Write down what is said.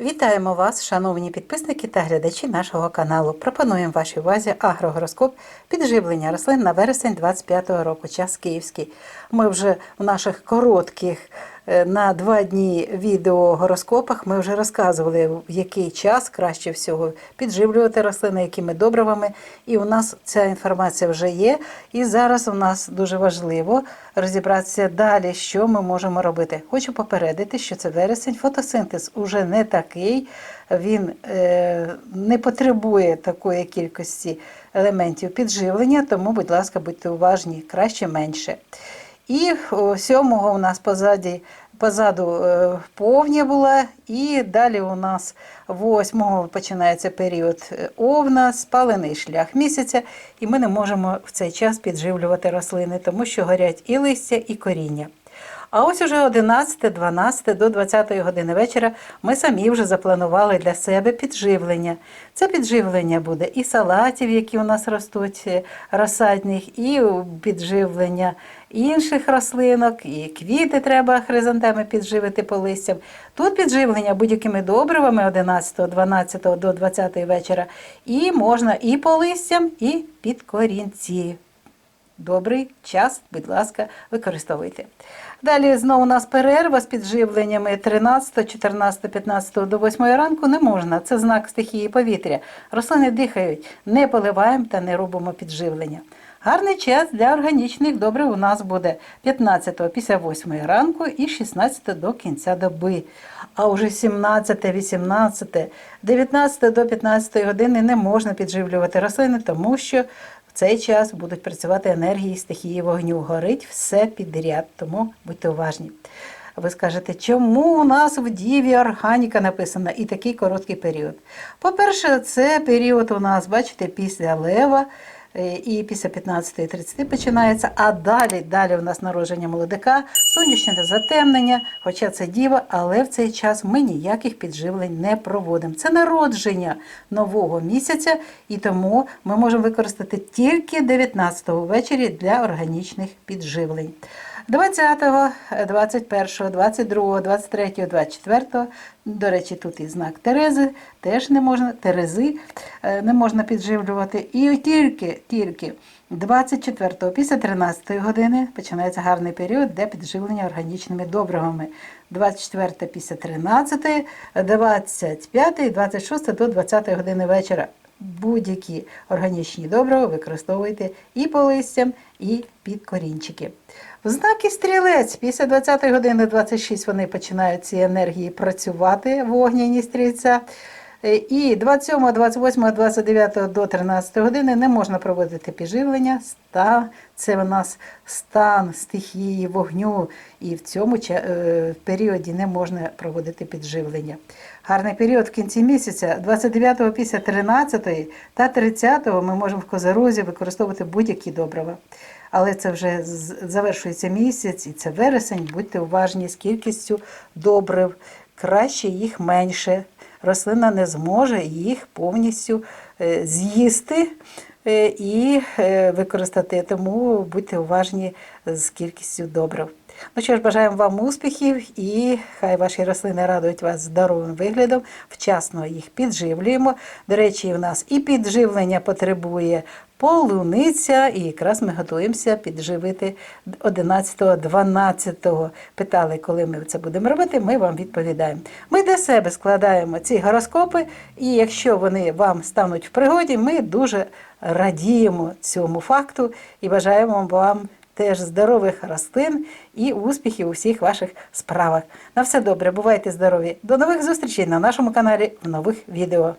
Вітаємо вас, шановні підписники та глядачі нашого каналу. Пропонуємо вашій увазі агрогороскоп підживлення рослин на вересень 25-го року, час київський. Ми вже в наших коротких на два дні відеогороскопах ми вже розказували, в який час краще всього підживлювати рослини, якими добривами. І у нас ця інформація вже є. І зараз у нас дуже важливо розібратися далі, що ми можемо робити. Хочу попередити, що це вересень, фотосинтез уже не такий, він е, не потребує такої кількості елементів підживлення, тому, будь ласка, будьте уважні, краще менше. І сьомого у нас позаді, позаду е, повня була, і далі у нас восьмого починається період е, овна, спалений шлях місяця, і ми не можемо в цей час підживлювати рослини, тому що горять і листя, і коріння. А ось уже 11, 12 до 20 години вечора ми самі вже запланували для себе підживлення. Це підживлення буде і салатів, які у нас ростуть, е, розсадних, і підживлення інших рослинок, і квіти треба хризантеми підживити по листям. Тут підживлення будь-якими добривами 11, 12 до 20 вечора. І можна і по листям, і під корінці. Добрий час, будь ласка, використовуйте. Далі знову у нас перерва з підживленнями 13, 14, 15 до 8 ранку не можна. Це знак стихії повітря. Рослини дихають, не поливаємо та не робимо підживлення. Гарний час для органічних добрив у нас буде 15 після 8 ранку і 16 до кінця доби. А вже 17, 18, 19 до 15 години не можна підживлювати рослини, тому що в цей час будуть працювати енергії стихії вогню. Горить все підряд, тому будьте уважні. Ви скажете, чому у нас в Діві органіка написана і такий короткий період? По-перше, це період у нас, бачите, після лева і після 15.30 починається, а далі, далі у нас народження молодика, сонячне затемнення, хоча це діва, але в цей час ми ніяких підживлень не проводимо. Це народження нового місяця, і тому ми можемо використати тільки 19-го ввечері для органічних підживлень. 20, 21, 22, 23, 24, до речі, тут і знак Терези, теж не можна, Терези е, не можна підживлювати. І тільки, тільки 24 після 13 години починається гарний період для підживлення органічними добривами. 24 після 13, 25 і 26 до 20 години вечора. Будь-які органічні добрива використовуйте і по листям, і під корінчики. В знаки стрілець після 20 години 26 вони починають ці енергії працювати вогняні стрільця. Е, І 27, 28, 29 до 13 години не можна проводити підживлення. Ста- Це у нас стан стихії вогню, і в цьому е, періоді не можна проводити підживлення. Гарний період в кінці місяця, 29 після 13 та 30 ми можемо в козорозі використовувати будь-які добрива. Але це вже завершується місяць, і це вересень. Будьте уважні з кількістю добрив. Краще їх менше. Рослина не зможе їх повністю е, з'їсти е, і е, використати. Тому будьте уважні з кількістю добрив. Ну що ж, бажаємо вам успіхів і хай ваші рослини радують вас здоровим виглядом. Вчасно їх підживлюємо. До речі, в нас і підживлення потребує полуниця, і якраз ми готуємося підживити 11-12. Питали, коли ми це будемо робити, ми вам відповідаємо. Ми для себе складаємо ці гороскопи, і якщо вони вам стануть в пригоді, ми дуже радіємо цьому факту і бажаємо вам теж здорових рослин і успіхів у всіх ваших справах. На все добре, бувайте здорові! До нових зустрічей на нашому каналі в нових відео.